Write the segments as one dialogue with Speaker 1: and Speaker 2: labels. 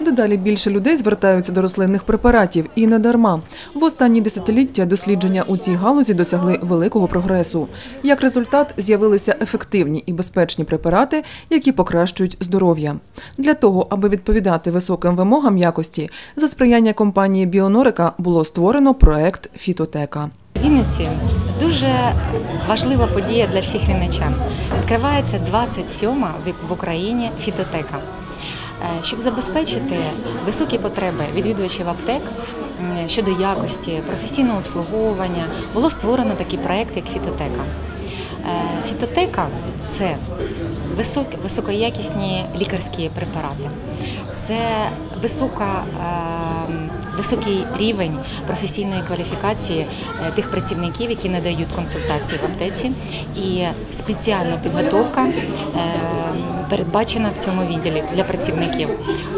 Speaker 1: Дедалі більше людей звертаються до рослинних препаратів і не дарма. В останні десятиліття дослідження у цій галузі досягли великого прогресу. Як результат, з'явилися ефективні і безпечні препарати, які покращують здоров'я. Для того, аби відповідати високим вимогам якості, за сприяння компанії Біонорика було створено проект Фітотека.
Speaker 2: Вінниці дуже важлива подія для всіх вінничан. Відкривається 27-ма в- в Україні фітотека. Е, Щоб забезпечити високі потреби відвідувачів аптек щодо якості, професійного обслуговування, було створено такий проект, як фітотека. Е, Фітотека це високоякісні лікарські препарати, це висока, е, високий рівень професійної кваліфікації е, тих працівників, які надають консультації в аптеці, і спеціальна підготовка е, передбачена в цьому відділі для працівників,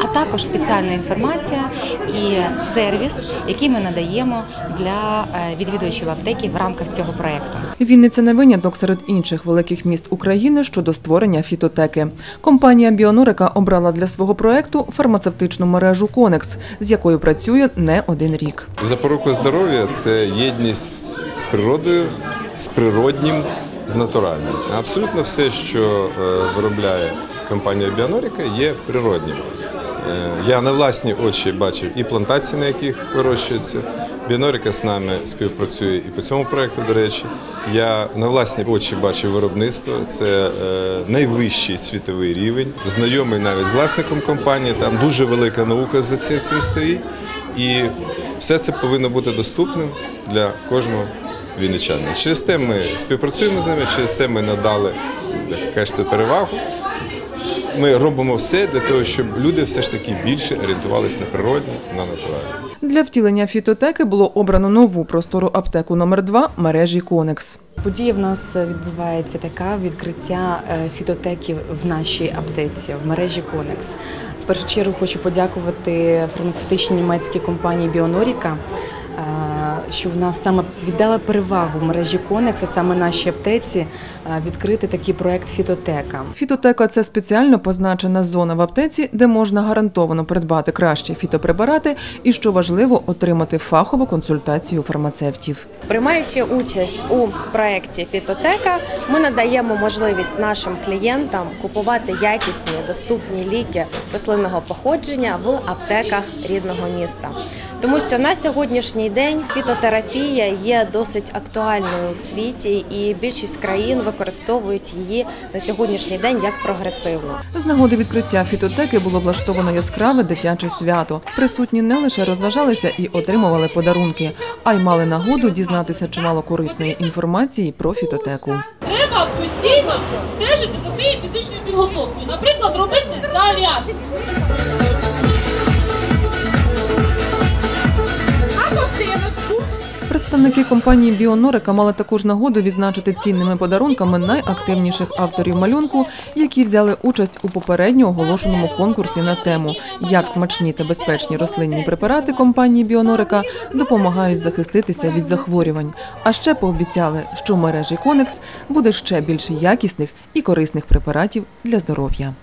Speaker 2: а також спеціальна інформація і сервіс, який ми надаємо для е, відвідувачів аптеки в рамках цього проекту.
Speaker 1: Вінниця не виняток серед інших великих міст України щодо створення фітотеки. Компанія Біонорика обрала для свого проекту фармацевтичну мережу Конекс, з якою працює не один рік.
Speaker 3: Запорука здоров'я це єдність з природою, з природнім, з натуральним. Абсолютно все, що е, виробляє компанія Біоноріка, є природнім. Е, Я на власні очі бачив і плантації, на яких вирощуються. Біоноріка з нами співпрацює і по цьому проекту, до речі. Я на власні очі бачив виробництво. Це е, найвищий світовий рівень. Знайомий навіть з власником компанії. Там дуже велика наука за всім цим стоїть. І все це повинно бути доступним для кожного вінничанина. Через те ми співпрацюємо з ними, через це ми надали кажете, перевагу. Ми робимо все для того, щоб люди все ж таки більше орієнтувалися на природне, на натуральне.
Speaker 1: Для втілення фітотеки було обрано нову простору аптеку номер 2 мережі Конекс.
Speaker 4: Подія в нас відбувається така відкриття е, фітотеків в нашій аптеці в мережі Конекс. В першу чергу хочу подякувати фармацевтичній німецькій компанії Біоноріка. Що в нас саме віддала перевагу в мережі Конекс, а саме нашій аптеці, е, відкрити такий проект Фітотека.
Speaker 1: Фітотека це спеціально позначена зона в аптеці, де можна гарантовано придбати кращі фітопрепарати і, що важливо, отримати фахову консультацію фармацевтів.
Speaker 5: Приймаючи участь у проєкті Фітотека, ми надаємо можливість нашим клієнтам купувати якісні доступні ліки рослинного походження в аптеках рідного міста. Тому що на сьогоднішній день фітотерапія є досить актуальною у світі, і більшість країн використовують її на сьогоднішній день як прогресивну.
Speaker 1: З нагоди відкриття фітотеки було влаштовано яскраве дитяче свято. Присутні не лише розважалися і отримували подарунки, а й мали нагоду дізнатися чимало корисної інформації про фітотеку.
Speaker 6: Треба постійно стежити за своєю фізичною підготовкою. Наприклад, робити зарядку.
Speaker 1: Представники компанії Біонорика мали також нагоду відзначити цінними подарунками найактивніших авторів малюнку, які взяли участь у попередньо оголошеному конкурсі на тему як смачні та безпечні рослинні препарати компанії Біонорика допомагають захиститися від захворювань. А ще пообіцяли, що в мережі Конекс буде ще більше якісних і корисних препаратів для здоров'я.